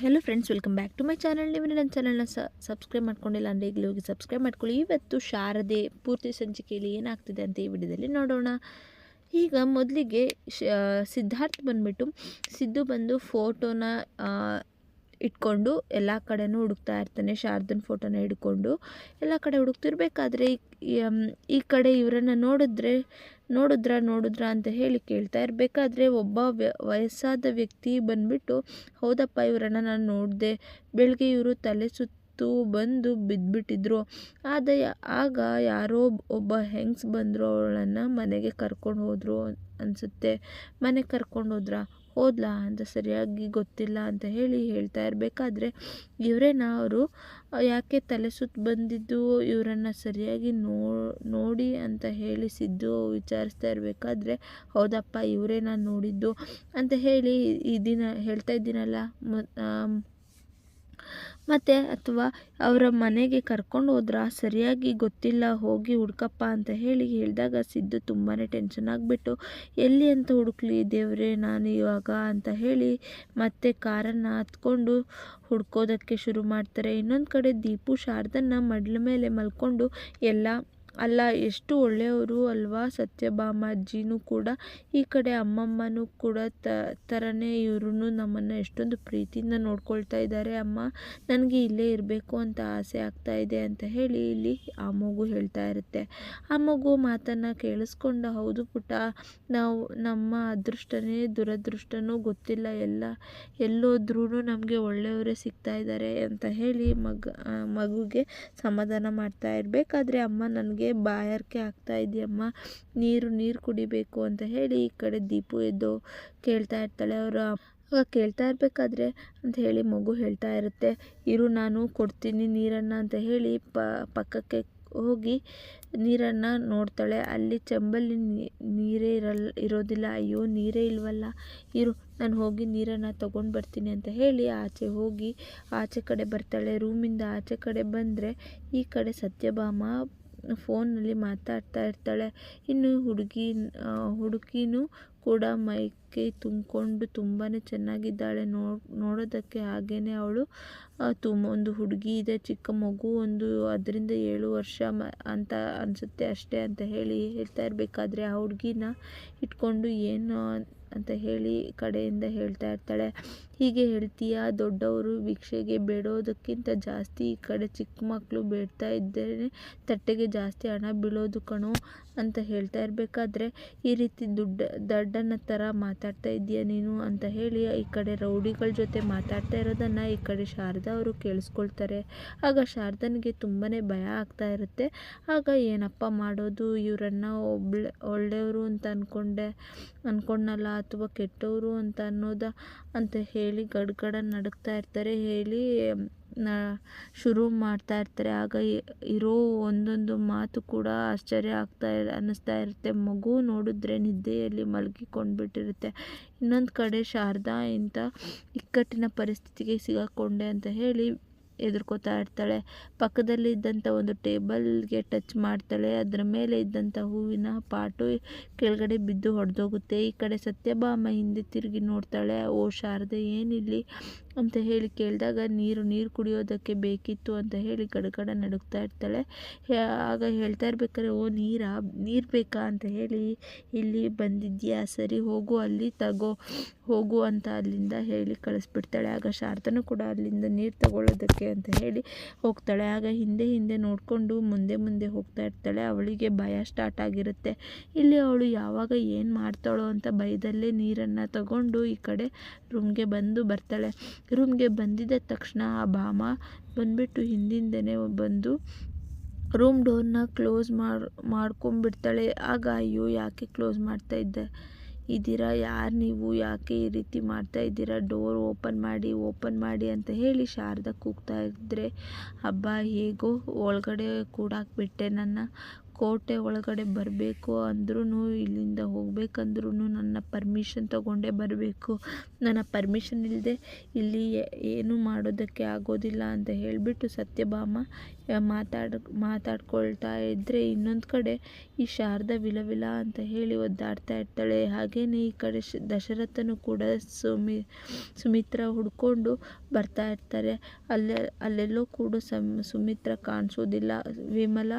Hello friends welcome back to my channel ನೀವು ನನ್ನ ಚಾನಲ್ನ ಸಬ್ಸ್ಕ್ರೈಬ್ ಮಾಡ್ಕೊಂಡಿಲ್ಲ ಅಂದರೆ ಈಗಲೇ ಹೋಗಿ ಸಬ್ಸ್ಕ್ರೈಬ್ ಮಾಡ್ಕೊಳ್ಳಿ. ಇವತ್ತು ಶಾರದೆ ಪೂರ್ತಿ ಸಂಚಿಕೆಯಲ್ಲಿ ಏನಾಗ್ತಿದೆ ಅಂತ ಈ ವಿಡಿಯೋದಲ್ಲಿ ನೋಡೋಣ. ಈಗ ಮೊದಲಿಗೆ ಸಿದ್ಧಾರ್ಥ್ ಬಂದುಬಿಟ್ಟು ಸಿದ್ದು ಬಂದು ಫೋಟೋನ ಇಟ್ಕೊಂಡು ಎಲ್ಲ ಕಡೆನೂ ಹುಡುಕ್ತಾ ಇರ್ತಾನೆ, ಶಾರದನ ಫೋಟೋನ ಹಿಡ್ಕೊಂಡು ಎಲ್ಲ ಕಡೆ ಹುಡುಕ್ತಿರ್ಬೇಕಾದ್ರೆ ಈ ಕಡೆ ಇವರನ್ನು ನೋಡಿದ್ರೆ, ನೋಡಿದ್ರ ನೋಡಿದ್ರ ಅಂತ ಹೇಳಿ ಕೇಳ್ತಾ ಇರಬೇಕಾದ್ರೆ ಒಬ್ಬ ವಯಸ್ಸಾದ ವ್ಯಕ್ತಿ ಬಂದುಬಿಟ್ಟು, ಹೌದಪ್ಪ, ಇವರನ್ನು ನಾನು ನೋಡಿದೆ. ಬೆಳಗ್ಗೆ ಇವರು ತಲೆ ಸುತ್ತು ಬಂದು ಬಿದ್ದುಬಿಟ್ಟಿದ್ರು ಆದ ಆಗ ಯಾರೋ ಒಬ್ಬ ಹೆಂಗ್ಸ್ ಬಂದರು ಅವಳನ್ನು ಮನೆಗೆ ಕರ್ಕೊಂಡು ಹೋದರು ಅನಿಸುತ್ತೆ. ಮನೆಗೆ ಕರ್ಕೊಂಡು ಹೋದ್ರಾ? ಹೋದ್ಲಾ ಅಂತ ಸರಿಯಾಗಿ ಗೊತ್ತಿಲ್ಲ ಅಂತ ಹೇಳಿ ಹೇಳ್ತಾ ಇರಬೇಕಾದ್ರೆ ಇವರೇನ ಅವರು ಯಾಕೆ ತಲೆ ಸುತ್ತು ಬಂದಿದ್ದು? ಇವರನ್ನು ಸರಿಯಾಗಿ ನೋಡಿ ಅಂತ ಹೇಳಿ ಸಿದ್ದು ವಿಚಾರಿಸ್ತಾ ಇರಬೇಕಾದ್ರೆ, ಹೌದಪ್ಪ ಇವರೇನ ನೋಡಿದ್ದು? ಅಂತ ಹೇಳಿ ಈ ದಿನ ಹೇಳ್ತಾ ಇದ್ದೀನಲ್ಲ ಮತ್ತು ಅಥವಾ ಅವರ ಮನೆಗೆ ಕರ್ಕೊಂಡು ಹೋದ್ರ? ಸರಿಯಾಗಿ ಗೊತ್ತಿಲ್ಲ, ಹೋಗಿ ಹುಡ್ಕಪ್ಪ ಅಂತ ಹೇಳಿ ಹೇಳಿದಾಗ ಸಿದ್ದು ತುಂಬಾ ಟೆನ್ಷನ್ ಆಗಿಬಿಟ್ಟು, ಎಲ್ಲಿ ಅಂತ ಹುಡುಕ್ಲಿ ದೇವರೇ ನಾನು ಇವಾಗ ಅಂತ ಹೇಳಿ ಮತ್ತೆ ಕಾರನ್ನು ಹತ್ಕೊಂಡು ಹುಡ್ಕೋದಕ್ಕೆ ಶುರು ಮಾಡ್ತಾರೆ. ಇನ್ನೊಂದು ಕಡೆ ದೀಪು ಶಾರದನ್ನ ಮಡ್ಲ ಮೇಲೆ ಮಲ್ಕೊಂಡು ಎಲ್ಲ ಅಲ್ಲ, ಎಷ್ಟು ಒಳ್ಳೆಯವರು ಅಲ್ವಾ? ಸತ್ಯಭಾಮ ಅಜ್ಜಿನೂ ಕೂಡ, ಈ ಕಡೆ ಅಮ್ಮಮ್ಮನೂ ಕೂಡ ಥರನೇ ಇವ್ರೂ ನಮ್ಮನ್ನು ಎಷ್ಟೊಂದು ಪ್ರೀತಿಯಿಂದ ನೋಡ್ಕೊಳ್ತಾ ಇದ್ದಾರೆ. ಅಮ್ಮ, ನನಗೆ ಇಲ್ಲೇ ಇರಬೇಕು ಅಂತ ಆಸೆ ಆಗ್ತಾ ಇದೆ ಅಂತ ಹೇಳಿ ಇಲ್ಲಿ ಆ ಮಗು ಹೇಳ್ತಾ ಇರುತ್ತೆ. ಆ ಮಗು ಮಾತನ್ನು ಕೇಳಿಸ್ಕೊಂಡು, ಹೌದು ಪುಟ್ಟ, ನಾವು, ನಮ್ಮ ಅದೃಷ್ಟನೇ, ದುರದೃಷ್ಟನೂ ಗೊತ್ತಿಲ್ಲ. ಎಲ್ಲ ಎಲ್ಲೋದ್ರೂ ನಮಗೆ ಒಳ್ಳೆಯವರೇ ಸಿಗ್ತಾ ಇದ್ದಾರೆ ಅಂತ ಹೇಳಿ ಮಗ ಮಗುಗೆ ಸಮಾಧಾನ ಮಾಡ್ತಾ ಇರಬೇಕಾದ್ರೆ ಅಮ್ಮ ನನಗೆ ಬಾಯಾರಿಕೆ ಆಗ್ತಾ ಇದೆಯಮ್ಮ? ನೀರು ನೀರು ಕುಡಿಬೇಕು ಅಂತ ಹೇಳಿ ಈ ಕಡೆ ದೀಪು ಎದ್ದು ಕೇಳ್ತಾ ಇರ್ತಾಳೆ. ಅವರು ಆಗ ಕೇಳ್ತಾ ಇರಬೇಕಾದ್ರೆ ಅಂತ ಹೇಳಿ ಮಗು ಹೇಳ್ತಾ ಇರುತ್ತೆ, ಇರು, ನಾನು ಕೊಡ್ತೀನಿ ನೀರನ್ನು ಅಂತ ಹೇಳಿ ಪಕ್ಕಕ್ಕೆ ಹೋಗಿ ನೀರನ್ನು ನೋಡ್ತಾಳೆ. ಅಲ್ಲಿ ಚಂಬಲ್ಲಿ ನೀರೇ ಇರಲ್ಲ ಇರೋದಿಲ್ಲ. ಅಯ್ಯೋ, ನೀರೇ ಇಲ್ವಲ್ಲ. ಇರು, ನಾನು ಹೋಗಿ ನೀರನ್ನು ತೊಗೊಂಡು ಬರ್ತೀನಿ ಅಂತ ಹೇಳಿ ಆಚೆ ಹೋಗಿ ಆಚೆ ಕಡೆ ಬರ್ತಾಳೆ. ರೂಮಿಂದ ಆಚೆ ಕಡೆ ಬಂದರೆ ಈ ಕಡೆ ಸತ್ಯಭಾಮ ಫೋನಲ್ಲಿ ಮಾತಾಡ್ತಾ ಇರ್ತಾಳೆ. ಇನ್ನು ಹುಡುಗಿ ಹುಡುಗಿನೂ ಕೂಡ ಮೈಕೈ ತುಂಬಿಕೊಂಡು ತುಂಬಾ ಚೆನ್ನಾಗಿದ್ದಾಳೆ. ನೋಡೋದಕ್ಕೆ ಹಾಗೇ ಅವಳು ತುಂಬ, ಒಂದು ಹುಡುಗಿ ಇದೆ, ಚಿಕ್ಕ ಮಗು, ಒಂದು ಅದರಿಂದ ಏಳು ವರ್ಷ ಅಂತ ಅನಿಸುತ್ತೆ ಅಷ್ಟೇ ಅಂತ ಹೇಳಿ ಹೇಳ್ತಾ ಇರಬೇಕಾದ್ರೆ ಆ ಹುಡುಗಿನ ಇಟ್ಕೊಂಡು ಏನು ಅಂತ ಹೇಳಿ ಕಡೆಯಿಂದ ಹೇಳ್ತಾ ಇರ್ತಾಳೆ. ಹೀಗೆ ಹೇಳ್ತೀಯಾ? ದೊಡ್ಡವರು ಭಿಕ್ಷೆಗೆ ಬೇಡೋದಕ್ಕಿಂತ ಜಾಸ್ತಿ ಈ ಕಡೆ ಚಿಕ್ಕ ಮಕ್ಕಳು ಬೇಡ್ತಾ ಇದ್ದೇನೆ. ತಟ್ಟೆಗೆ ಜಾಸ್ತಿ ಹಣ ಬೀಳೋದು ಕಣೋ ಅಂತ ಹೇಳ್ತಾ ಇರಬೇಕಾದ್ರೆ ಈ ರೀತಿ ದುಡ್ಡು, ದಡ್ಡನ ಥರ ಮಾತಾಡ್ತಾ ಇದ್ದೀಯಾ ನೀನು ಅಂತ ಹೇಳಿ ಈ ಕಡೆ ರೌಡಿಗಳ ಜೊತೆ ಮಾತಾಡ್ತಾ ಇರೋದನ್ನು ಈ ಕಡೆ ಶಾರದಾ ಅವರು ಕೇಳಿಸ್ಕೊಳ್ತಾರೆ. ಆಗ ಶಾರದನಿಗೆ ತುಂಬಾ ಭಯ ಆಗ್ತಾ ಇರುತ್ತೆ. ಆಗ ಏನಪ್ಪ ಮಾಡೋದು? ಇವರನ್ನು ಒಬ್ಳೆ, ಒಳ್ಳೆಯವರು ಅಂತ ಅಂದ್ಕೊಂಡೆ ಅಂದ್ಕೊಂಡಲ್ಲ ಅಥವಾ ಕೆಟ್ಟವರು ಅಂತ ಅನ್ನೋದ ಅಂತ ಹೇಳಿ ಗಡ್ಗಡ ನಡುಗ್ತಾ ಇರ್ತಾರೆ, ಹೇಳಿ ಶುರು ಮಾಡ್ತಾ ಇರ್ತಾರೆ. ಆಗ ಇರೋ ಒಂದೊಂದು ಮಾತು ಕೂಡ ಆಶ್ಚರ್ಯ ಆಗ್ತಾ ಅನ್ನಿಸ್ತಾ ಇರುತ್ತೆ. ಮಗು ನೋಡಿದ್ರೆ ನಿದ್ದೆಯಲ್ಲಿ ಮಲಗಿಕೊಂಡ್ಬಿಟ್ಟಿರುತ್ತೆ. ಇನ್ನೊಂದು ಕಡೆ ಶಾರದಾ ಇಂಥ ಇಕ್ಕಟ್ಟಿನ ಪರಿಸ್ಥಿತಿಗೆ ಸಿಗಾಕೊಂಡೆ ಅಂತ ಹೇಳಿ ಎದುರ್ಕೋತಾ ಇರ್ತಾಳೆ. ಪಕ್ಕದಲ್ಲಿ ಇದ್ದಂಥ ಒಂದು ಟೇಬಲ್ಗೆ ಟಚ್ ಮಾಡ್ತಾಳೆ. ಅದರ ಮೇಲೆ ಇದ್ದಂಥ ಹೂವಿನ ಪಾಟು ಕೆಳಗಡೆ ಬಿದ್ದು ಹೊಡೆದೋಗುತ್ತೆ. ಈ ಕಡೆ ಸತ್ಯಭಾಮ ಹಿಂದೆ ತಿರುಗಿ ನೋಡ್ತಾಳೆ. ಓ, ಶಾರದೆ, ಏನಿಲ್ಲಿ? ಅಂತ ಹೇಳಿ ಕೇಳಿದಾಗ, ನೀರು ನೀರು ಕುಡಿಯೋದಕ್ಕೆ ಬೇಕಿತ್ತು ಅಂತ ಹೇಳಿ ಗಡಗಡ ನಡುಗ್ತಾ ಇರ್ತಾಳೆ. ಆಗ ಹೇಳ್ತಾ ಇರ್ಬೇಕಾದ್ರೆ, ಓ, ನೀರಾ? ನೀರು ಬೇಕಾ? ಅಂತ ಹೇಳಿ, ಇಲ್ಲಿ ಬಂದಿದ್ಯಾ? ಸರಿ, ಹೋಗು, ಅಲ್ಲಿ ತಗೋ, ಹೋಗು ಅಂತ ಅಲ್ಲಿಂದ ಹೇಳಿ ಕಳಿಸ್ಬಿಡ್ತಾಳೆ. ಆಗ ಶಾರದನೂ ಕೂಡ ಅಲ್ಲಿಂದ ನೀರು ತಗೊಳ್ಳೋದಕ್ಕೆ ಅಂತ ಹೇಳಿ ಹೋಗ್ತಾಳೆ. ಆಗ ಹಿಂದೆ ಹಿಂದೆ ನೋಡಿಕೊಂಡು ಮುಂದೆ ಮುಂದೆ ಹೋಗ್ತಾ ಇರ್ತಾಳೆ. ಅವಳಿಗೆ ಭಯ ಸ್ಟಾರ್ಟ್ ಆಗಿರುತ್ತೆ. ಇಲ್ಲಿ ಅವಳು ಯಾವಾಗ ಏನು ಮಾಡ್ತಾಳೋ ಅಂತ ಭಯದಲ್ಲೇ ನೀರನ್ನು ತಗೊಂಡು ಈ ಕಡೆ ರೂಮ್ಗೆ ಬಂದು ಬರ್ತಾಳೆ. ರೂಮ್ಗೆ ಬಂದಿದ್ದ ತಕ್ಷಣ ಆ ಭಾಮ ಬಂದುಬಿಟ್ಟು ಹಿಂದಿಂದನೇ ಬಂದು ರೂಮ್ ಡೋರ್ನ ಕ್ಲೋಸ್ ಮಾಡಿ ಮಾಡ್ಕೊಂಬಿಡ್ತಾಳೆ ಆಗ ಅಯ್ಯೋ, ಯಾಕೆ ಕ್ಲೋಸ್ ಮಾಡ್ತಾ ಇದ್ದ? ಇದ್ದೀರಾ? ಯಾರು ನೀವು? ಯಾಕೆ ಈ ರೀತಿ ಮಾಡ್ತಾ ಇದ್ದೀರಾ? ಡೋರ್ ಓಪನ್ ಮಾಡಿ ಓಪನ್ ಮಾಡಿ ಅಂತ ಹೇಳಿ ಶಾರದಾ ಕೂಗ್ತಾ ಇದ್ದರೆ ಹಬ್ಬ ಹೇಗೋ, ಒಳಗಡೆ ಕೂಡಾಕ್ಬಿಟ್ಟೆ ನನ್ನ ಕೋಟೆ ಒಳಗಡೆ ಬರಬೇಕು ಅಂದ್ರೂ ಇಲ್ಲಿಂದ ಹೋಗ್ಬೇಕಂದ್ರೂ ನನ್ನ ಪರ್ಮಿಷನ್ ತಗೊಂಡೇ ಬರಬೇಕು. ನನ್ನ ಪರ್ಮಿಷನ್ ಇಲ್ಲದೆ ಇಲ್ಲಿ ಏನು ಮಾಡೋದಕ್ಕೆ ಆಗೋದಿಲ್ಲ ಅಂತ ಹೇಳಿಬಿಟ್ಟು ಸತ್ಯಭಾಮ ಮಾತಾಡ್, ಮಾತಾಡ್ಕೊಳ್ತಾ ಇದ್ದರೆ ಇನ್ನೊಂದು ಕಡೆ ಈ ಶಾರದಾ ವಿಲವಿಲ ವಿಲ ಅಂತ ಹೇಳಿ ಒದ್ದಾಡ್ತಾ ಇರ್ತಾಳೆ. ಹಾಗೆಯೇ ಈ ಕಡೆ ದಶರಥನು ಕೂಡ ಸುಮಿ, ಸುಮಿತ್ರ ಹುಡ್ಕೊಂಡು ಬರ್ತಾ ಇರ್ತಾರೆ. ಅಲ್ಲೇ, ಅಲ್ಲೆಲ್ಲೋ ಕೂಡ ಸಮ್, ಸುಮಿತ್ರ ಕಾಣಿಸೋದಿಲ್ಲ. ವಿಮಲ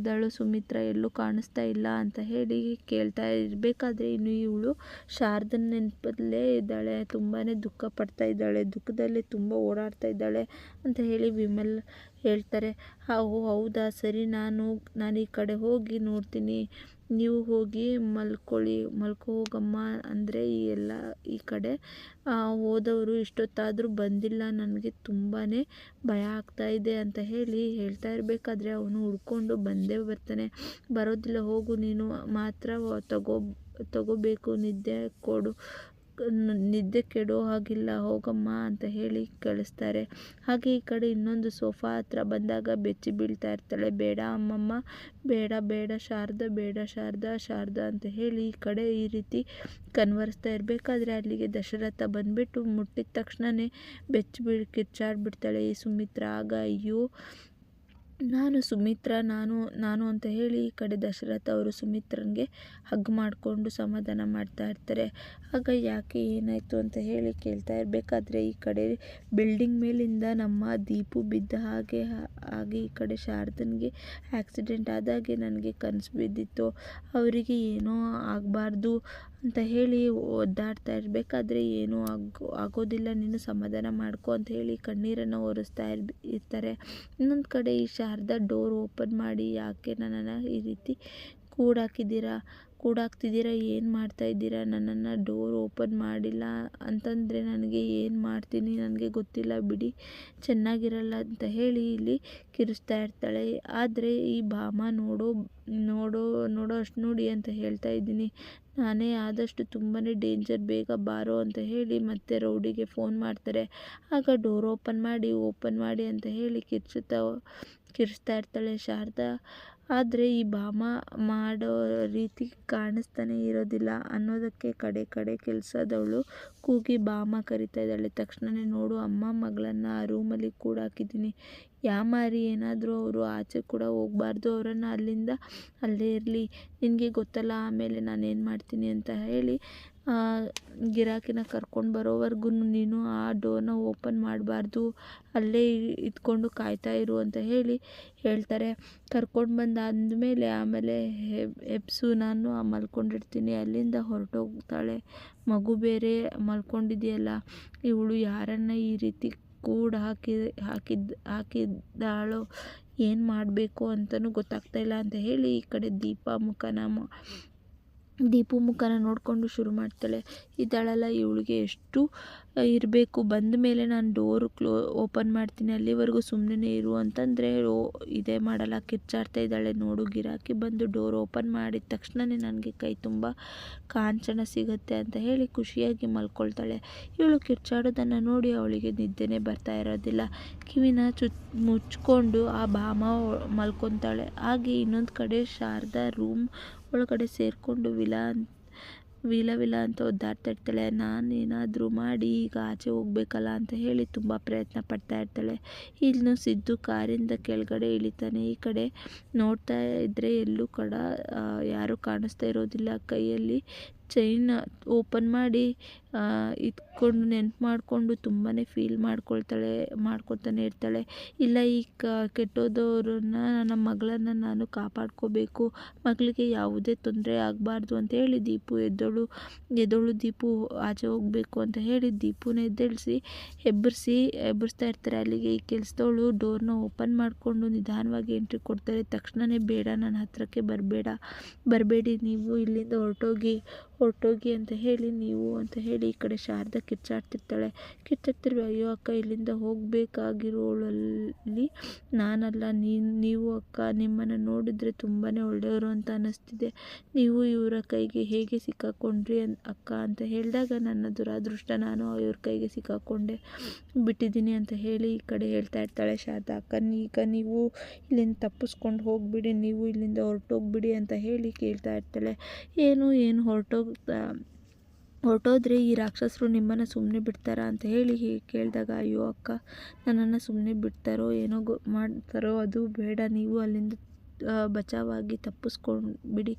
ಎಲ್ಲಿದ್ದಾಳು ಸುಮಿತ್ರ, ಎಲ್ಲೂ ಕಾಣಿಸ್ತಾ ಇಲ್ಲ ಅಂತ ಹೇಳಿ ಕೇಳ್ತಾ ಇರಬೇಕಾದ್ರೆ ಇನ್ನು ಇವಳು ಶಾರದನ ನೆನಪಲ್ಲೇ ಇದ್ದಾಳೆ ತುಂಬಾ ದುಃಖ ಪಡ್ತಾ ಇದ್ದಾಳೆ, ದುಃಖದಲ್ಲಿ ತುಂಬ ಓಡಾಡ್ತಾ ಇದ್ದಾಳೆ ಅಂತ ಹೇಳಿ ವಿಮಲ್ ಹೇಳ್ತಾರೆ ಓ ಹೌದಾ? ಸರಿ, ನಾನು ನಾನು ಈ ಕಡೆ ಹೋಗಿ ನೋಡ್ತೀನಿ. ನೀವು ಹೋಗಿ ಮಲ್ಕೊಳ್ಳಿ, ಮಲ್ಕೋ ಹೋಗಮ್ಮ. ಅಂದರೆ ಈ ಎಲ್ಲ, ಈ ಕಡೆ ಹೋದವರು ಇಷ್ಟೊತ್ತಾದರೂ ಬಂದಿಲ್ಲ. ನನಗೆ ತುಂಬಾ ಭಯ ಆಗ್ತಾ ಇದೆ ಅಂತ ಹೇಳಿ ಹೇಳ್ತಾ ಇರಬೇಕಾದ್ರೆ ಅವನು ಹುಡ್ಕೊಂಡು ಬಂದೇ ಬರ್ತಾನೆ. ಬರೋದಿಲ್ಲ, ಹೋಗು ನೀನು. ಮಾತ್ರ ತಗೋ, ತಗೋಬೇಕು, ನಿದ್ದೆ ಕೊಡು. ನಿದ್ದೆ ಕೆಡೋ ಹಾಗಿಲ್ಲ, ಹೋಗಮ್ಮ ಅಂತ ಹೇಳಿ ಕಳಿಸ್ತಾರೆ. ಹಾಗೆ ಈ ಕಡೆ ಇನ್ನೊಂದು ಸೋಫಾ ಹತ್ರ ಬಂದಾಗ ಬೆಚ್ಚಿ ಬೀಳ್ತಾ ಇರ್ತಾಳೆ. ಬೇಡ ಅಮ್ಮಮ್ಮ, ಬೇಡ ಬೇಡ ಶಾರದ ಬೇಡ ಶಾರದ ಶಾರದ ಅಂತ ಹೇಳಿ ಈ ಕಡೆ ಈ ರೀತಿ ಕನ್ವರ್ಸ್ತಾ ಇರಬೇಕಾದ್ರೆ ಅಲ್ಲಿಗೆ ದಶರಥ ಬಂದುಬಿಟ್ಟು ಮುಟ್ಟಿದ ತಕ್ಷಣವೇ ಬೆಚ್ಚಿ ಬೀಳ್ ಕಿರ್ಚಾಡ್ಬಿಡ್ತಾಳೆ. ಈ ಸುಮಿತ್ರ, ಆಗ ಅಯ್ಯೋ ನಾನು ಸುಮಿತ್ರ, ನಾನು ನಾನು ಅಂತ ಹೇಳಿ ಈ ಕಡೆ ದಶರಥ ಅವರು ಸುಮಿತ್ರನಿಗೆ ಹಗ್ ಮಾಡಿಕೊಂಡು ಸಮಾಧಾನ ಮಾಡ್ತಾ ಇರ್ತಾರೆ. ಆಗ ಯಾಕೆ ಏನಾಯಿತು ಅಂತ ಹೇಳಿ ಕೇಳ್ತಾ ಇರಬೇಕಾದ್ರೆ ಈ ಕಡೆ ಬಿಲ್ಡಿಂಗ್ ಮೇಲಿಂದ ನಮ್ಮ ದೀಪು ಬಿದ್ದ ಹಾಗೆ ಹಾಗೆ ಈ ಕಡೆ ಶಾರದನಿಗೆ ಆಕ್ಸಿಡೆಂಟ್ ಆದಾಗೆ ನನಗೆ ಕನಸು ಬಿದ್ದಿತ್ತು. ಅವರಿಗೆ ಏನೋ ಆಗಬಾರ್ದು. ಅಂತ ಹೇಳಿ ಒದ್ದಾಡ್ತಾ ಇರಬೇಕಾದ್ರೆ ಏನೂ ಆಗೋ, ಆಗೋದಿಲ್ಲ, ನೀನು ಸಮಾಧಾನ ಮಾಡ್ಕೋ ಅಂತ ಹೇಳಿ ಕಣ್ಣೀರನ್ನು ಒರೆಸ್ತಾ ಇರ್ ಇರ್ತಾರೆ. ಇನ್ನೊಂದು ಕಡೆ ಈ ಶಾರದಾ ಡೋರ್ ಓಪನ್ ಮಾಡಿ ಯಾಕೆ ನನ್ನನ್ನು ಈ ರೀತಿ ಕೂಡಾಕಿದ್ದೀರಾ? ಕೂಡಾಕ್ತಿದ್ದೀರಾ? ಏನು ಮಾಡ್ತಾ ಇದ್ದೀರಾ ನನ್ನನ್ನು ಡೋರ್ ಓಪನ್ ಮಾಡಿಲ್ಲ ಅಂತಂದರೆ ನನಗೆ ಏನು ಮಾಡ್ತೀನಿ? ನನಗೆ ಗೊತ್ತಿಲ್ಲ ಬಿಡಿ, ಚೆನ್ನಾಗಿರಲ್ಲ ಅಂತ ಹೇಳಿ ಇಲ್ಲಿ ಕಿರಿಸ್ತಾ ಇರ್ತಾಳೆ. ಆದರೆ ಈ ಭಾಮ ನೋಡೋ ನೋಡೋ ನೋಡೋ ಅಷ್ಟು ನೋಡಿ ಅಂತ ಹೇಳ್ತಾ ಇದ್ದೀನಿ. ನಾನೇ ಆದಷ್ಟು ತುಂಬಾ ಡೇಂಜರ್, ಬೇಗ ಬಾರೋ ಅಂತ ಹೇಳಿ ಮತ್ತೆ ರೌಡಿಗೆ ಫೋನ್ ಮಾಡ್ತಾರೆ. ಆಗ ಡೋರ್ ಓಪನ್ ಮಾಡಿ ಓಪನ್ ಮಾಡಿ ಅಂತ ಹೇಳಿ ಕಿರ್ಚುತ್ತಾ, ಕಿರುಚ್ತಾ ಇರ್ತಾಳೆ ಶಾರದಾ. ಆದರೆ ಈ ಭಾಮ ಮಾಡೋ ರೀತಿ ಕಾಣಿಸ್ತಾನೆ ಇರೋದಿಲ್ಲ ಅನ್ನೋದಕ್ಕೆ ಕಡೆ ಕಡೆ ಕೆಲಸದವಳು ಕೂಗಿ ಭಾಮ ಕರಿತಾ ಇದ್ದಾಳೆ. ತಕ್ಷಣವೇ ನೋಡು, ಅಮ್ಮ ಮಗಳನ್ನ ಆ ರೂಮಲ್ಲಿ ಕೂಡಾಕಿದ್ದೀನಿ. ಯಾಮಾರಿ ಏನಾದರೂ ಅವರು ಆಚೆ ಕೂಡ ಹೋಗ್ಬಾರ್ದು, ಅವರನ್ನು ಅಲ್ಲಿಂದ ಅಲ್ಲೇ ಇರಲಿ, ನಿನಗೆ ಗೊತ್ತಲ್ಲ, ಆಮೇಲೆ ನಾನು ಏನು ಮಾಡ್ತೀನಿ ಅಂತ ಹೇಳಿ ಗಿರಾಕಿನ ಕರ್ಕೊಂಡು ಬರೋವರೆಗೂ ನೀನು ಆ ಡೋರ್ನ ಓಪನ್ ಮಾಡಬಾರ್ದು, ಅಲ್ಲೇ ಇದ್ಕೊಂಡು ಕಾಯ್ತಾ ಇರು ಅಂತ ಹೇಳಿ ಹೇಳ್ತಾರೆ. ಕರ್ಕೊಂಡು ಬಂದಾದ ಮೇಲೆ ಆಮೇಲೆ ಎಬ್ಸು ನಾನು ಮಲ್ಕೊಂಡಿರ್ತೀನಿ, ಅಲ್ಲಿಂದ ಹೊರಟೋಗ್ತಾಳೆ. ಮಗು ಬೇರೆ ಮಲ್ಕೊಂಡಿದೆಯಲ್ಲ, ಇವಳು ಯಾರನ್ನು ಈ ರೀತಿ ಕೂಡ ಹಾಕಿ ಹಾಕಿದ್ದು ಹಾಕಿದ್ದಾಳೋ ಏನು ಮಾಡಬೇಕು ಅಂತಲೂ ಗೊತ್ತಾಗ್ತಾಯಿಲ್ಲ ಅಂತ ಹೇಳಿ ಈ ಕಡೆ ದೀಪ ಮುಖನ ದೀಪು ಮುಖನ ನೋಡಿಕೊಂಡು ಶುರು ಮಾಡ್ತಾಳೆ. ಇದ್ದಾಳಲ್ಲ, ಇವಳಿಗೆ ಎಷ್ಟು ಇರಬೇಕು. ಬಂದ ಮೇಲೆ ನಾನು ಡೋರು ಕ್ಲೋ ಓಪನ್ ಮಾಡ್ತೀನಿ. ಅಲ್ಲಿವರೆಗೂ ಸುಮ್ಮನೆ ಇರು ಅಂತಂದರೆ, ಓ, ಇದೇ ಮಾಡಲ್ಲ. ಕಿರ್ಚಾಡ್ತಾ ಇದ್ದಾಳೆ. ನೋಡು, ಗಿರಾಕಿ ಬಂದು ಡೋರ್ ಓಪನ್ ಮಾಡಿದ ತಕ್ಷಣವೇ ನನಗೆ ಕೈ ತುಂಬ ಕಾಂಚನ ಸಿಗುತ್ತೆ ಅಂತ ಹೇಳಿ ಖುಷಿಯಾಗಿ ಮಲ್ಕೊಳ್ತಾಳೆ. ಇವಳು ಕಿರ್ಚಾಡೋದನ್ನು ನೋಡಿ ಅವಳಿಗೆ ನಿದ್ದೆನೇ ಬರ್ತಾ ಇರೋದಿಲ್ಲ. ಕಿವಿನ ಚುಚ್ ಮುಚ್ಕೊಂಡು ಆ ಭಾಮ ಮಲ್ಕೊತಾಳೆ. ಹಾಗೆ ಇನ್ನೊಂದು ಕಡೆ ಶಾರದಾ ರೂಮ್ ಒಳಗಡೆ ಸೇರಿಕೊಂಡು ವಿಲಾ ವಿಲ ವಿಲ ಅಂತ ಒದ್ದಾಡ್ತಾ ಇರ್ತಾಳೆ ನಾನೇನಾದರೂ ಮಾಡಿ ಈಗ ಆಚೆ ಹೋಗ್ಬೇಕಲ್ಲ ಅಂತ ಹೇಳಿ ತುಂಬ ಪ್ರಯತ್ನ ಪಡ್ತಾ ಇರ್ತಾಳೆ. ಇನ್ನು ಸಿದ್ದು ಕಾರಿಂದ ಕೆಳಗಡೆ ಇಳಿತಾನೆ. ಈ ಕಡೆ ನೋಡ್ತಾ ಇದ್ದರೆ ಎಲ್ಲೂ ಕಡ ಯಾರೂ ಕಾಣಿಸ್ತಾ ಇರೋದಿಲ್ಲ. ಕೈಯಲ್ಲಿ ಚೈನ್ ಓಪನ್ ಮಾಡಿ ಇಟ್ಕೊಂಡು ನೆನ್ಪು ಮಾಡಿಕೊಂಡು ತುಂಬಾ ಫೀಲ್ ಮಾಡ್ಕೊಳ್ತಾಳೆ, ಮಾಡ್ಕೊಳ್ತಾನೆ ಇರ್ತಾಳೆ. ಇಲ್ಲ ಈ ಕೆಟ್ಟೋದವ್ರನ್ನ, ನನ್ನ ಮಗಳನ್ನು ನಾನು ಕಾಪಾಡ್ಕೋಬೇಕು, ಮಗಳಿಗೆ ಯಾವುದೇ ತೊಂದರೆ ಆಗಬಾರ್ದು ಅಂತ ಹೇಳಿ ದೀಪು ಎದ್ದೋಳು. ಎದ್ದೋಳು ದೀಪು ಆಚೆ ಹೋಗಬೇಕು ಅಂತ ಹೇಳಿ ದೀಪುನ ಎದ್ದೇಳಿಸಿ ಎಬ್ಬರಿಸಿ ಎಬ್ಬರಿಸ್ತಾ ಇರ್ತಾರೆ. ಅಲ್ಲಿಗೆ ಈ ಕೆಲಸದವಳು ಡೋರ್ನ ಓಪನ್ ಮಾಡಿಕೊಂಡು ನಿಧಾನವಾಗಿ ಎಂಟ್ರಿ ಕೊಡ್ತಾರೆ. ತಕ್ಷಣವೇ ಬೇಡ, ನನ್ನ ಹತ್ರಕ್ಕೆ ಬರಬೇಡ, ಬರಬೇಡಿ, ನೀವು ಇಲ್ಲಿಂದ ಹೊರಟೋಗಿ ಹೊರಟೋಗಿ ಅಂತ ಹೇಳಿ ನೀವು ಅಂತ ಹೇಳಿ ಈ ಕಡೆ ಶಾರದಾ ಕಿರ್ಚಾಡ್ತಿರ್ತಾಳೆ. ಕಿರ್ಚಾಡ್ತಿರ್ಬೇಕು ಅಯ್ಯೋ ಅಕ್ಕ, ಇಲ್ಲಿಂದ ಹೋಗಬೇಕಾಗಿರೋಳಲ್ಲಿ ನಾನಲ್ಲ, ನೀನು, ನೀವು ಅಕ್ಕ, ನಿಮ್ಮನ್ನು ನೋಡಿದರೆ ತುಂಬಾ ಒಳ್ಳೆಯವರು ಅಂತ ಅನ್ನಿಸ್ತಿದೆ. ನೀವು ಇವರ ಕೈಗೆ ಹೇಗೆ ಸಿಕ್ಕಾಕೊಂಡ್ರಿ ಅಕ್ಕ? ಅಂತ ಹೇಳಿದಾಗ ನನ್ನ ದುರಾದೃಷ್ಟ, ನಾನು ಇವ್ರ ಕೈಗೆ ಸಿಕ್ಕಾಕೊಂಡೆ, ಬಿಟ್ಟಿದ್ದೀನಿ ಅಂತ ಹೇಳಿ ಈ ಕಡೆ ಹೇಳ್ತಾ ಇರ್ತಾಳೆ ಶಾರದಾ ಅಕ್ಕ. ಈಗ ನೀವು ಇಲ್ಲಿಂದ ತಪ್ಪಿಸ್ಕೊಂಡು ಹೋಗಿಬಿಡಿ, ನೀವು ಇಲ್ಲಿಂದ ಹೊರಟೋಗ್ಬಿಡಿ ಅಂತ ಹೇಳಿ ಕೇಳ್ತಾ ಇರ್ತಾಳೆ. ಏನು ಏನು ಹೊರಟೋಗ್ತಾ ಹೊರಟೋದ್ರೆ ಈ ರಾಕ್ಷಸರು ನಿಮ್ಮನ್ನು ಸುಮ್ಮನೆ ಬಿಡ್ತಾರಾ ಅಂತ ಹೇಳಿ ಕೇಳಿದಾಗ, ಅಯ್ಯೋ ಅಕ್ಕ, ನನ್ನನ್ನು ಸುಮ್ಮನೆ ಬಿಡ್ತಾರೋ, ಏನೋ ಗೊ, ಮಾಡ್ತಾರೋ, ಅದು ಬೇಡ, ನೀವು ಅಲ್ಲಿಂದ ಬಚಾವಾಗಿ ತಪ್ಪಿಸ್ಕೊಂಡ್ಬಿಡಿ.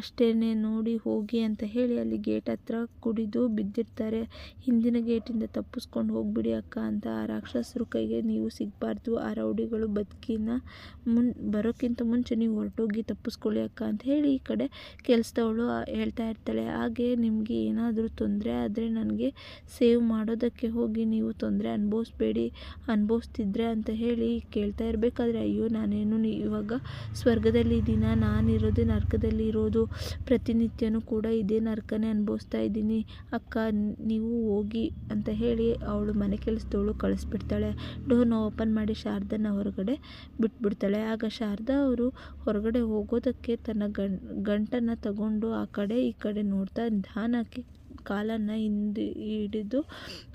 ಅಷ್ಟೇ ನೋಡಿ ಹೋಗಿ ಅಂತ ಹೇಳಿ ಅಲ್ಲಿ ಗೇಟ್ ಹತ್ರ ಕುಡಿದು ಬಿದ್ದಿರ್ತಾರೆ. ಹಿಂದಿನ ಗೇಟಿಂದ ತಪ್ಪಿಸ್ಕೊಂಡು ಹೋಗ್ಬಿಡಿ ಅಕ್ಕ ಅಂತ ಆ ರಾಕ್ಷಸರು ಕೈಗೆ ನೀವು ಸಿಗಬಾರ್ದು. ಆ ರೌಡಿಗಳು ಬದುಕಿನ ಮುನ್, ಬರೋಕ್ಕಿಂತ ಮುಂಚೆ ನೀವು ಹೊರಟೋಗಿ ತಪ್ಪಿಸ್ಕೊಳ್ಳಿ ಅಕ್ಕ ಅಂತ ಹೇಳಿ ಈ ಕಡೆ ಕೆಲಸದವಳು ಹೇಳ್ತಾ ಇರ್ತಾಳೆ. ಹಾಗೆ ನಿಮಗೆ ಏನಾದರೂ ತೊಂದರೆ ಆದರೆ ನನಗೆ ಸೇವ್ ಮಾಡೋದಕ್ಕೆ ಹೋಗಿ ನೀವು ತೊಂದರೆ ಅನುಭವಿಸ್ಬೇಡಿ, ಅನುಭವಿಸ್ತಿದ್ರೆ ಅಂತ ಹೇಳಿ ಕೇಳ್ತಾ ಇರಬೇಕಾದ್ರೆ, ಅಯ್ಯೋ ನಾನೇನು ಇವಾಗ ಸ್ವರ್ಗದಲ್ಲಿದ್ದೀನ ನಾನಿರೋದು ನರ್ಕದಲ್ಲಿ ಇರೋದು. ಪ್ರತಿನಿತ್ಯನೂ ಕೂಡ ಇದೇ ನರ್ಕನೇ ಅನುಭವಿಸ್ತಾ ಇದ್ದೀನಿ. ಅಕ್ಕ, ನೀವು ಹೋಗಿ ಅಂತ ಹೇಳಿ ಅವಳು ಮನೆ ಕೆಲಸದವಳು ಕಳಿಸ್ಬಿಡ್ತಾಳೆ. ಡೋರ್ನ ಓಪನ್ ಮಾಡಿ ಶಾರದನ ಹೊರಗಡೆ ಬಿಟ್ಬಿಡ್ತಾಳೆ. ಆಗ ಶಾರದಾ ಅವರು ಹೊರಗಡೆ ಹೋಗೋದಕ್ಕೆ ತನ್ನ ಗಂ ಗಂಟನ್ನು ತಗೊಂಡು ಆ ಕಡೆ ಈ ಕಡೆ ನೋಡ್ತಾ, ನಿಧಾನಕ್ಕೆ ಕಾಲನ್ನು ಹಿಂದೆ ಹಿಡಿದು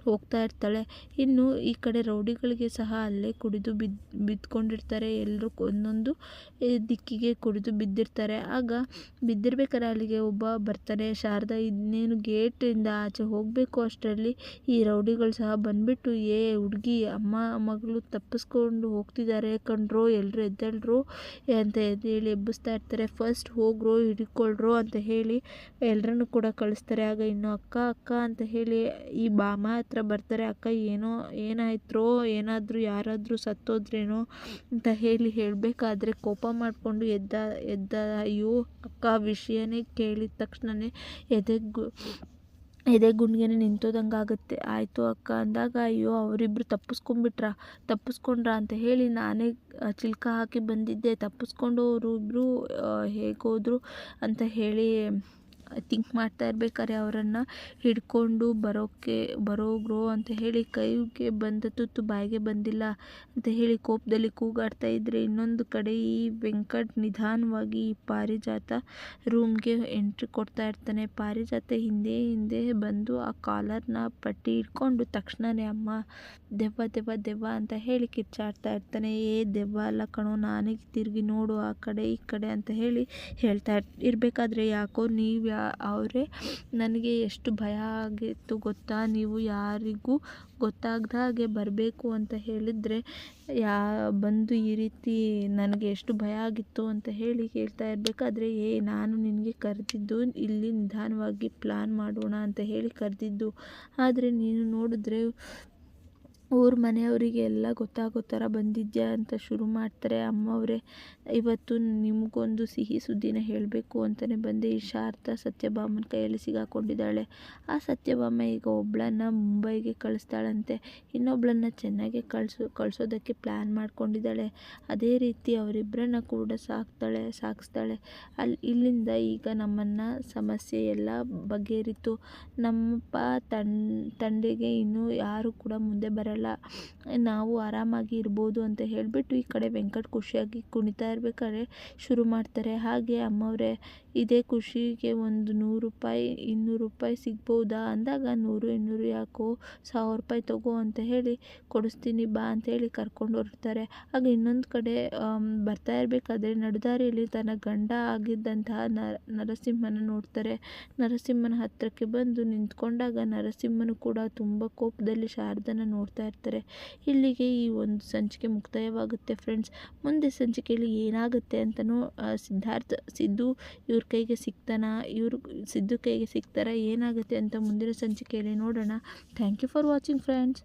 ಹೋಗ್ತಾ ಇರ್ತಾಳೆ. ಇನ್ನು ಈ ಕಡೆ ರೌಡಿಗಳಿಗೆ ಸಹ ಅಲ್ಲೇ ಕುಡಿದು ಬಿದ್ದು ಬಿದ್ದುಕೊಂಡಿರ್ತಾರೆ ಎಲ್ಲರೂ ಒಂದೊಂದು ದಿಕ್ಕಿಗೆ ಕುಡಿದು ಬಿದ್ದಿರ್ತಾರೆ. ಆಗ ಬಿದ್ದಿರ್ಬೇಕಾದ್ರೆ ಅಲ್ಲಿಗೆ ಒಬ್ಬ ಬರ್ತಾರೆ ಶಾರದಾ ಇನ್ನೇನು ಗೇಟಿಂದ ಆಚೆ ಹೋಗಬೇಕು ಅಷ್ಟರಲ್ಲಿ ಈ ರೌಡಿಗಳು ಸಹ ಬಂದುಬಿಟ್ಟು, ಏ, ಹುಡುಗಿ, ಅಮ್ಮ, ಮಗಳು ತಪ್ಪಿಸ್ಕೊಂಡು ಹೋಗ್ತಿದ್ದಾರೆ ಕಣ್ರೋ ಎಲ್ಲರೂ ಎದ್ದೇಳ್ರು? ಅಂತ ಹೇಳಿ ಎಬ್ಬಿಸ್ತಾ ಇರ್ತಾರೆ. ಫಸ್ಟ್ ಹೋಗ್ರೋ, ಹಿಡ್ಕೊಳ್ರೋ, ಅಂತ ಹೇಳಿ ಎಲ್ಲರನ್ನು ಕೂಡ ಕಳಿಸ್ತಾರೆ. ಆಗ, ಇನ್ನು ಅಕ್ಕ ಅಕ್ಕ, ಅಂತ ಹೇಳಿ ಈ ಬಾಮ ಹತ್ರ ಬರ್ತಾರೆ, ಅಕ್ಕ, ಏನೋ, ಏನಾಯ್ತ್ರೋ, ಏನಾದರೂ ಯಾರಾದರೂ ಸತ್ತೋದ್ರೇನೋ ಅಂತ ಹೇಳಿ ಹೇಳಬೇಕಾದ್ರೆ ಕೋಪ ಮಾಡಿಕೊಂಡು ಎದ್ದ ಎದ್ದ, ಅಯ್ಯೋ, ಅಕ್ಕ ವಿಷಯನೇ ಕೇಳಿದ ತಕ್ಷಣವೇ ಎದೆಗು ಎದೆ ಗುಂಡಿಗೆನೆ ನಿಂತೋದಂಗೆ ಆಗುತ್ತೆ. ಆಯಿತು ಅಕ್ಕ, ಅಂದಾಗ ಅಯ್ಯೋ ಅವರಿಬ್ಬರು ತಪ್ಪಿಸ್ಕೊಂಡ್ಬಿಟ್ರ? ತಪ್ಪಿಸ್ಕೊಂಡ್ರ ಅಂತ ಹೇಳಿ ನಾನೇ ಚಿಲ್ಕ ಹಾಕಿ ಬಂದಿದ್ದೆ. ತಪ್ಪಿಸ್ಕೊಂಡು ಅವರು ಇಬ್ಬರು ಹೇಗೋದ್ರು ಅಂತ ಹೇಳಿ ಥಿಂಕ್ ಮಾಡ್ತಾ ಇರ್ಬೇಕಾದ್ರೆ ಅವರನ್ನು ಹಿಡ್ಕೊಂಡು ಬರೋಕ್ಕೆ ಬರೋಗ್ರೋ ಅಂತ ಹೇಳಿ ಕೈಗೆ ಬಂದ ತುತ್ತು ಬಾಯಿಗೆ ಬಂದಿಲ್ಲ ಅಂತ ಹೇಳಿ ಕೋಪದಲ್ಲಿ ಕೂಗಾಡ್ತಾ ಇದ್ದರೆ ಇನ್ನೊಂದು ಕಡೆ ಈ ವೆಂಕಟ್ ನಿಧಾನವಾಗಿ ಈ ಪಾರಿಜಾತ ರೂಮ್ಗೆ ಎಂಟ್ರಿ ಕೊಡ್ತಾ ಇರ್ತಾನೆ. ಪಾರಿಜಾತ ಹಿಂದೆ ಹಿಂದೆ ಬಂದು ಆ ಕಾಲರ್ನ ಪಟ್ಟಿ ಹಿಡ್ಕೊಂಡು ತಕ್ಷಣವೇ ಅಮ್ಮ, ದೆವ್ವ ದೆವ್ವ ದೆವ್ವ ಅಂತ ಹೇಳಿ ಕಿರ್ಚಾಡ್ತಾ ಇರ್ತಾನೆ. ಏ ದೆವ್ವ ಅಲ್ಲ ಕಣೋ, ನಾನೇ ತಿರುಗಿ ನೋಡು ಆ ಕಡೆ ಈ ಕಡೆ ಅಂತ ಹೇಳಿ ಹೇಳ್ತಾ ಇರಬೇಕಾದ್ರೆ ಯಾಕೋ ನೀವು ಅವರೇ, ನನಗೆ ಎಷ್ಟು ಭಯ ಆಗಿತ್ತು ಗೊತ್ತಾ? ನೀವು ಯಾರಿಗೂ ಗೊತ್ತಾಗದ ಹಾಗೆ ಬರಬೇಕು ಅಂತ ಹೇಳಿದರೆ ಯಾ, ಬಂದು ಈ ರೀತಿ ನನಗೆ ಎಷ್ಟು ಭಯ ಆಗಿತ್ತು ಅಂತ ಹೇಳಿ ಹೇಳ್ತಾ ಇರಬೇಕಾದ್ರೆ ಏ, ನಾನು ನಿನಗೆ ಕರೆದಿದ್ದು, ಇಲ್ಲಿ ನಿಧಾನವಾಗಿ ಪ್ಲ್ಯಾನ್ ಮಾಡೋಣ ಅಂತ ಹೇಳಿ ಕರೆದಿದ್ದು. ಆದರೆ, ನೀನು ನೋಡಿದ್ರೆ ಊರ ಮನೆಯವರಿಗೆ ಎಲ್ಲ ಗೊತ್ತಾಗೋ ಥರ ಬಂದಿದ್ಯಾ ಅಂತ ಶುರು ಮಾಡ್ತಾರೆ. ಅಮ್ಮವರೇ, ಇವತ್ತು ನಿಮಗೊಂದು ಸಿಹಿ ಸುದ್ದಿನ ಹೇಳಬೇಕು ಅಂತಲೇ ಬಂದೆ. ಈ ಶಾರದಾ ಸತ್ಯಭಾಮನ ಕೈಯಲ್ಲಿ ಸಿಗಾಕೊಂಡಿದ್ದಾಳೆ. ಆ ಸತ್ಯಭಾಮ ಈಗ ಒಬ್ಬಳನ್ನ ಮುಂಬೈಗೆ ಕಳಿಸ್ತಾಳಂತೆ. ಇನ್ನೊಬ್ಬಳನ್ನ ಚೆನ್ನಾಗಿ ಕಳಿಸೋ, ಕಳಿಸೋದಕ್ಕೆ ಪ್ಲ್ಯಾನ್ ಮಾಡ್ಕೊಂಡಿದ್ದಾಳೆ. ಅದೇ ರೀತಿ ಅವರಿಬ್ಬರನ್ನ ಕೂಡ ಸಾಕ್ತಾಳೆ, ಸಾಕಿಸ್ತಾಳೆ. ಅಲ್ಲಿ ಇಲ್ಲಿಂದ ಈಗ ನಮ್ಮನ್ನು ಸಮಸ್ಯೆ ಎಲ್ಲ ಬಗೆಹರಿತು. ನಮ್ಮಪ್ಪ ತನ್ ತಂದೆಗೆ ಇನ್ನೂ ಯಾರು ಕೂಡ ಮುಂದೆ ಬರಲ್ಲ. ನಾವು ಆರಾಮಾಗಿ ಇರ್ಬೋದು ಅಂತ ಹೇಳಿಬಿಟ್ಟು ಈ ಕಡೆ ವೆಂಕಟ್ ಖುಷಿಯಾಗಿ ಕುಣಿತಾ ಇರಬೇಕಾದ್ರೆ ಶುರು ಮಾಡ್ತಾರೆ. ಹಾಗೆ ಅಮ್ಮವರೇ, ಇದೇ ಖುಷಿಗೆ ಒಂದು ನೂರು ರೂಪಾಯಿ, ಇನ್ನೂರು ರೂಪಾಯಿ ಸಿಗ್ಬೋದಾ? ಅಂದಾಗ, ನೂರು, ಇನ್ನೂರು ಯಾಕೋ ಸಾವಿರ ರೂಪಾಯಿ ತಗೋ ಅಂತ ಹೇಳಿ ಕೊಡಿಸ್ತೀನಿ ಬಾ ಅಂತ ಹೇಳಿ ಕರ್ಕೊಂಡು ಹೊರಡ್ತಾರೆ. ಆಗ ಇನ್ನೊಂದು ಕಡೆ ಬರ್ತಾ ಇರಬೇಕಾದ್ರೆ ನಡುದಾರಿಯಲ್ಲಿ ತನ್ನ ಗಂಡ ಆಗಿದ್ದಂತಹ ನರಸಿಂಹನ ನೋಡ್ತಾರೆ. ನರಸಿಂಹನ ಹತ್ತಿರಕ್ಕೆ ಬಂದು ನಿಂತ್ಕೊಂಡಾಗ ನರಸಿಂಹನು ಕೂಡ ತುಂಬ ಕೋಪದಲ್ಲಿ ಶಾರದನ ನೋಡ್ತಾ ಇರ್ತಾರೆ ಇಲ್ಲಿಗೆ ಈ ಒಂದು ಸಂಚಿಕೆ ಮುಕ್ತಾಯವಾಗುತ್ತೆ ಫ್ರೆಂಡ್ಸ್ ಮುಂದೆ ಸಂಚಿಕೆಯಲ್ಲಿ ಏನಾಗುತ್ತೆ ಅಂತಲೂ ಸಿದ್ಧಾರ್ಥ, ಸಿದ್ದು ಇವ್ರ ಕೈಗೆ ಸಿಗ್ತಾನಾ? ಇವ್ರು, ಸಿದ್ದು ಕೈಗೆ ಸಿಗ್ತಾರಾ? ಏನಾಗುತ್ತೆ ಅಂತ ಮುಂದಿನ ಸಂಚಿಕೆಯಲ್ಲಿ ನೋಡೋಣ. Thank you for watching friends